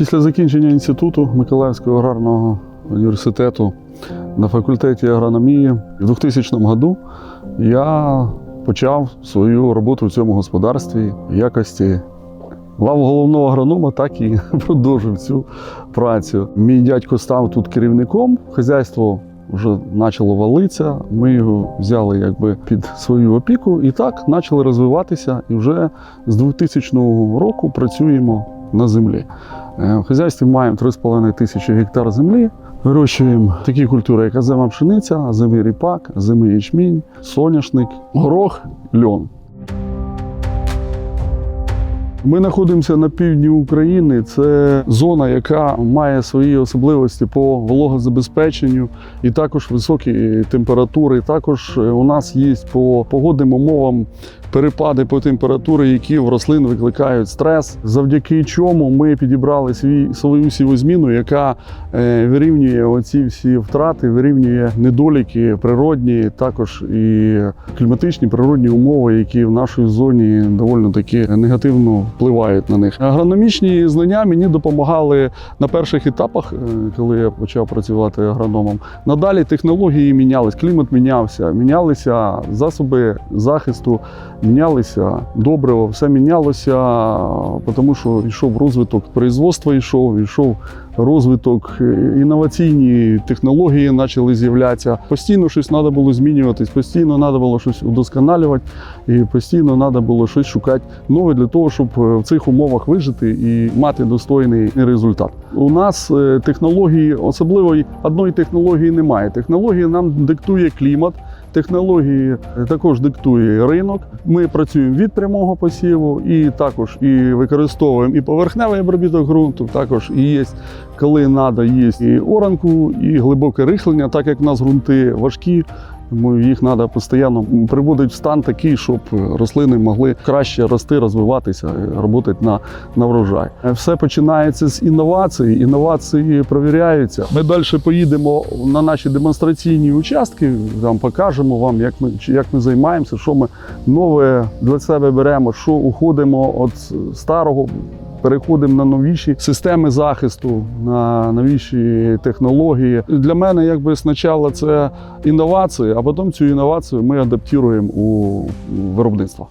Після закінчення інституту Миколаївського аграрного університету на факультеті агрономії в 2000 году я почав свою роботу в цьому господарстві в якості лав головного агронома, так і продовжив цю працю. Мій дядько став тут керівником, хазяйство вже почало валитися. Ми його взяли якби під свою опіку і так почали розвиватися. І вже з 2000 року працюємо на землі. Е, В хазяйстві маємо 3,5 тисячі гектар землі. Вирощуємо такі культури, як азема пшениця, азимий ріпак, азимий ячмінь, соняшник, горох, льон. Ми знаходимося на півдні України. Це зона, яка має свої особливості по вологозабезпеченню і також високі температури. Також е, у нас є по погодним умовам перепади по температурі, які в рослин викликають стрес. Завдяки чому ми підібрали свій свою сівозміну, яка е, вирівнює оці всі втрати, вирівнює недоліки природні, також і кліматичні природні умови, які в нашій зоні доволі таки негативно впливають на них. Агрономічні знання мені допомагали на перших етапах, е, коли я почав працювати агрономом. Надалі технології мінялись, клімат мінявся, мінялися засоби захисту, мінялися добриво, все мінялося, тому що йшов розвиток производства, йшов, йшов розвиток, е, інноваційні технології почали з'являтися. Постійно щось треба було змінюватись, постійно треба було щось удосконалювати, і постійно треба було щось шукати нове для того, щоб е, в цих умовах вижити і мати достойний результат. У нас е, технології, особливо одної технології немає. Технології нам диктує клімат. Технології також диктує ринок. Ми працюємо від прямого посіву і також і використовуємо і поверхневий обробіток ґрунту. Також і є, коли треба, є і оранку, і глибоке рихлення, так як у нас ґрунти важкі. Їх треба постійно приводити в стан такий, щоб рослини могли краще рости, розвиватися, працювати на, на врожай. Все починається з інновацій. Інновації провіряються. Ми далі поїдемо на наші демонстраційні участки. Там покажемо вам, як ми як ми займаємося, що ми нове для себе беремо, що уходимо від старого. Переходимо на новіші системи захисту, на новіші технології. Для мене, якби спочатку це інновації, а потім цю інновацію ми адаптуємо у виробництво.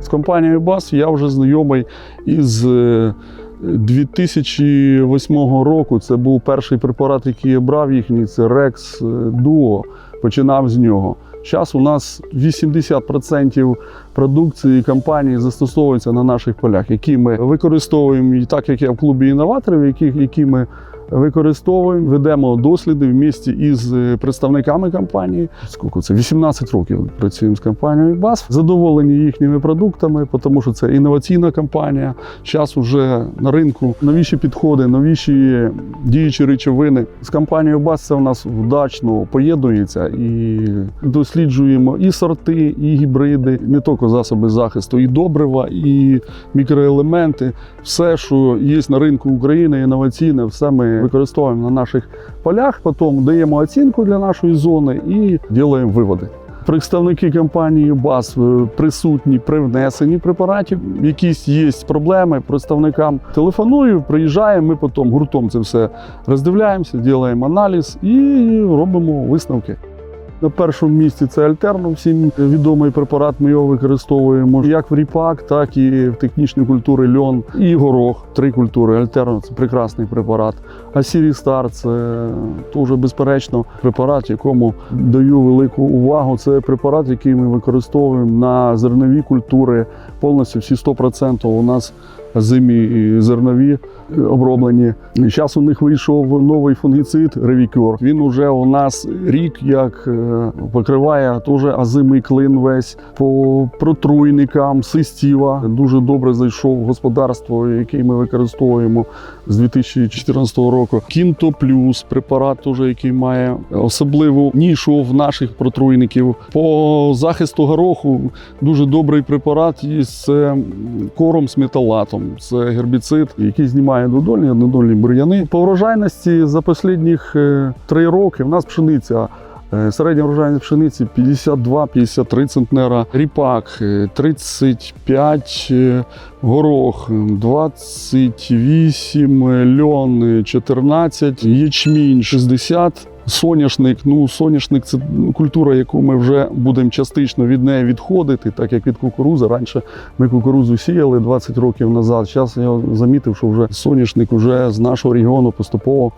З компанією BAS я вже знайомий із е, 2008 року. Це був перший препарат, який я брав їхній, це Rex Duo. Починав з нього. Зараз у нас 80% продукції компанії застосовується на наших полях, які ми використовуємо так, як я в клубі інноваторів, які, які ми використовуємо, ведемо досліди в місті із представниками компанії. Скільки це 18 років працюємо з компанією БАС. Задоволені їхніми продуктами, тому що це інноваційна компанія. Зараз вже на ринку новіші підходи, новіші діючі речовини. З компанією БАС це у нас вдачно поєднується і досліджуємо і сорти, і гібриди, не тільки засоби захисту, і добрива, і мікроелементи. Все, що є на ринку України, інноваційне, все ми використовуємо на наших полях. Потім даємо оцінку для нашої зони і робимо виводи. Представники компанії БАС е, присутні при внесенні препаратів. Якісь є проблеми представникам. Телефоную, приїжджаємо. Ми потім гуртом це все роздивляємося, робимо аналіз і робимо висновки. На першому місці це альтерно, всім відомий препарат. Ми його використовуємо як в ріпак, так і в технічні культури льон і горох. Три культури альтерно це прекрасний препарат. А Сірі Стар це теж безперечно препарат, якому даю велику увагу. Це препарат, який ми використовуємо на зернові культури. Повністю всі 100% у нас зимі і зернові оброблені. Зараз у них вийшов новий фунгіцид Ревікюр. Він уже у нас рік як е, покриває теж азимий клин весь по протруйникам, систіва. Дуже добре зайшов в господарство, який ми використовуємо з 2014 року. Кінто плюс препарат, теж, який має особливу нішу в наших протруйників. По захисту гороху дуже добрий препарат із е, кором з металатом. Це гербіцид, який знімає додольні, однодольні бур'яни. По врожайності за останні три роки в нас пшениця Е, Середня врожайність пшениці 52-53 центнера, ріпак е, 35, е, горох 28, льон е, 14, ячмінь 60. Соняшник, ну соняшник це культура, яку ми вже будемо частично від неї відходити, так як від кукурузи. Раніше ми кукурузу сіяли 20 років назад. Зараз я замітив, що вже соняшник вже з нашого регіону поступово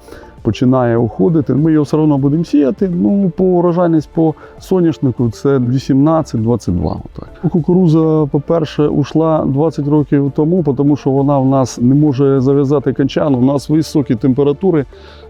починає уходити. Ми його все одно будемо сіяти. Ну, по урожайність по соняшнику це 18-22. Отак. Кукуруза, по-перше, ушла 20 років тому, тому що вона в нас не може зав'язати канчан. У нас високі температури,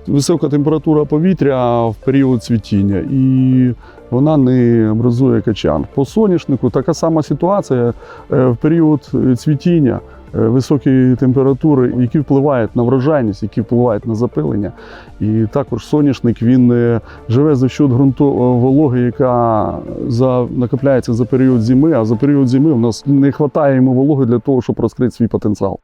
висока температура повітря в період цвітіння. І вона не образує качан. По соняшнику така сама ситуація е, в період цвітіння. Е, Високі температури, які впливають на врожайність, які впливають на запилення. І також соняшник він е, живе за счет ґрунту е, вологи, яка за, накопляється за період зими, а за період зими в нас не вистачає йому вологи для того, щоб розкрити свій потенціал.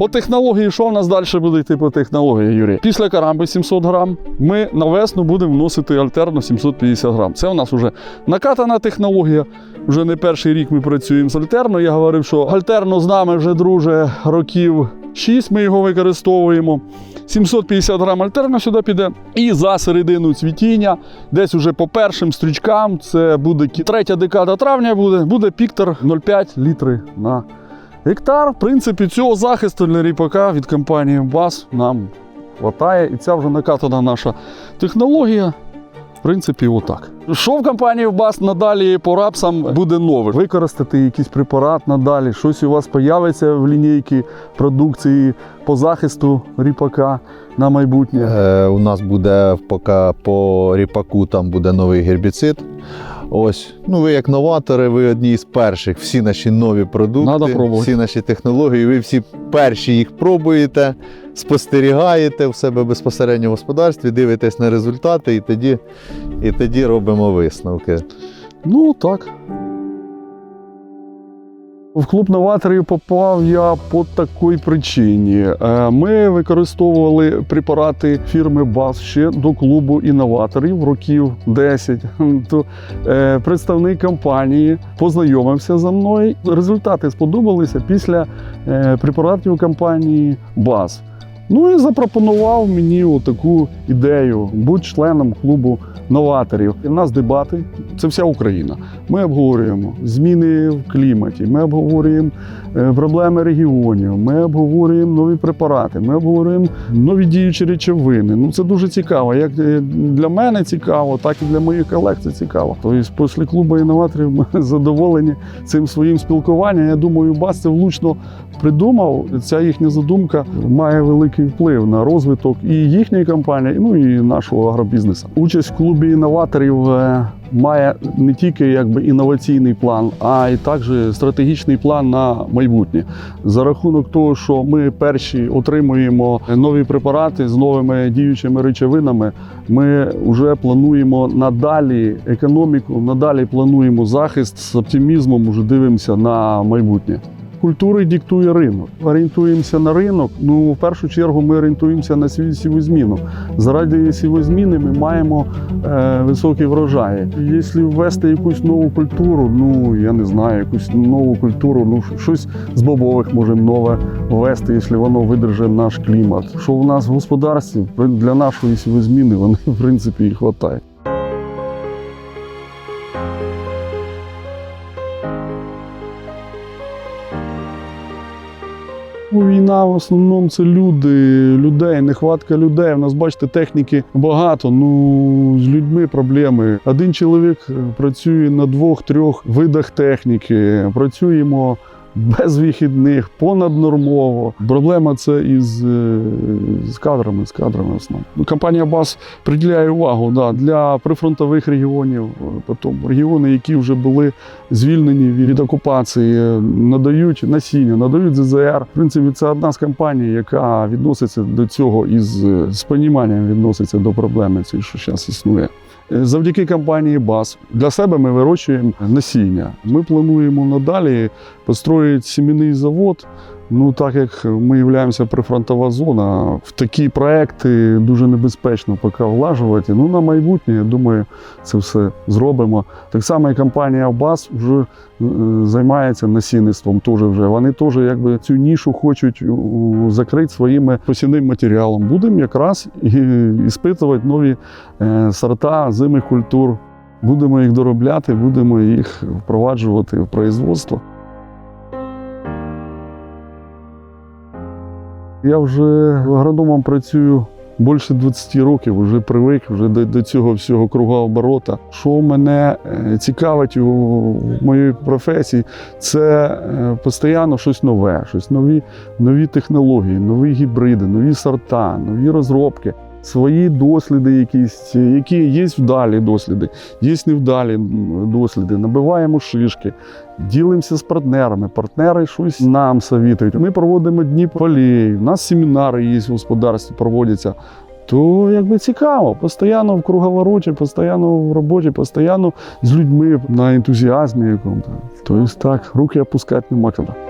По технології, що в нас далі буде йти по технології, Юрій? Після карамби 700 грам ми на весну будемо вносити альтерно 750 грам. Це у нас вже накатана технологія. Вже не перший рік ми працюємо з альтерно. Я говорив, що альтерно з нами вже друже років 6 ми його використовуємо. 750 грам альтерна сюди піде. І за середину цвітіння, десь уже по першим стрічкам, це буде третя декада травня, буде, буде піктор 0,5 літри на гектар. В принципі, цього захисту для ріпака від компанії БАС нам вистачає. І ця вже накатана наша технологія. В принципі, отак. Що в компанії БАС надалі по рапсам буде нове? Використати якийсь препарат надалі, щось у вас появиться в лінійці продукції по захисту ріпака на майбутнє. Е, у нас буде поки по ріпаку там буде новий гербіцид. Ось, ну ви як новатори, ви одні з перших. Всі наші нові продукти, всі наші технології. Ви всі перші їх пробуєте, спостерігаєте в себе безпосередньо в господарстві, дивитесь на результати, і тоді, і тоді робимо висновки. Ну так. В клуб новаторів попав я по такій причині. Е, Ми використовували препарати фірми БАС ще до клубу інноваторів років 10. То е, представник компанії познайомився за мною. Результати сподобалися після е, препаратів компанії БАС. Ну і запропонував мені таку ідею бути членом клубу новаторів. У нас дебати, це вся Україна. Ми обговорюємо зміни в кліматі, ми обговорюємо е, проблеми регіонів, ми обговорюємо нові препарати, ми обговорюємо нові діючі речовини. Ну це дуже цікаво. Як е, для мене цікаво, так і для моїх колег це цікаво. Тобто, після клубу інноваторів ми задоволені цим своїм спілкуванням. Я думаю, БАС це влучно придумав. Ця їхня задумка має великий вплив на розвиток і їхньої компанії, ну і нашого агробізнесу. Участь в клубі інноваторів е, має не тільки якби інноваційний план, а й також стратегічний план на майбутнє. За рахунок того, що ми перші отримуємо нові препарати з новими діючими речовинами, ми вже плануємо надалі економіку, надалі плануємо захист з оптимізмом. Вже дивимося на майбутнє. Культури диктує ринок. Орієнтуємося на ринок. Ну, в першу чергу, ми орієнтуємося на свій сівозміну. Заради сівозміни ми маємо е, високі врожаї. Якщо ввести якусь нову культуру, ну я не знаю, якусь нову культуру, ну щось з бобових можемо нове ввести, якщо воно видержить наш клімат. Що в нас в господарстві для нашої сівозміни вони в принципі і вистачає. Ну, Війна в основному це люди, людей, нехватка людей. У нас, бачите, техніки багато. Ну з людьми проблеми. Один чоловік е, працює на двох-трьох видах техніки. Працюємо без вихідних, понаднормово. Проблема це із е, з кадрами, з кадрами в основному. Ну, Компанія БАС приділяє увагу да, для прифронтових регіонів, е, потім регіони, які вже були звільнені від, окупації, е, надають насіння, надають ЗЗР. В принципі, це одна з компаній, яка відноситься до цього із з поніманням відноситься до проблеми цієї, що зараз існує. Завдяки компанії БАС для себе ми вирощуємо насіння. Ми плануємо надалі построїти сімейний завод. Ну, так як ми являємося прифронтова зона, в такі проекти дуже небезпечно поки влажувати. Ну, на майбутнє, я думаю, це все зробимо. Так само і компанія БАС вже е, займається насінництвом. Теж вже. Вони теж якби цю нішу хочуть закрити своїм посівним матеріалом. Будемо якраз іспитувати нові е, сорта зимих культур. Будемо їх доробляти, будемо їх впроваджувати в производство. Я вже агрономом працюю більше 20 років, вже привик вже до, до цього всього круга оборота. Що мене е, цікавить у моїй професії, це е, постійно щось нове, щось нові, нові технології, нові гібриди, нові сорта, нові розробки. Свої досліди, якісь, які є вдалі досліди, є невдалі досліди, набиваємо шишки, ділимося з партнерами. Партнери щось нам совітують. Ми проводимо дні полей, у нас семінари є в господарстві, проводяться. То якби цікаво, постійно в круговороті, постійно в роботі, постійно з людьми на ентузіазмі якому. Тобто так, руки опускати нема коли.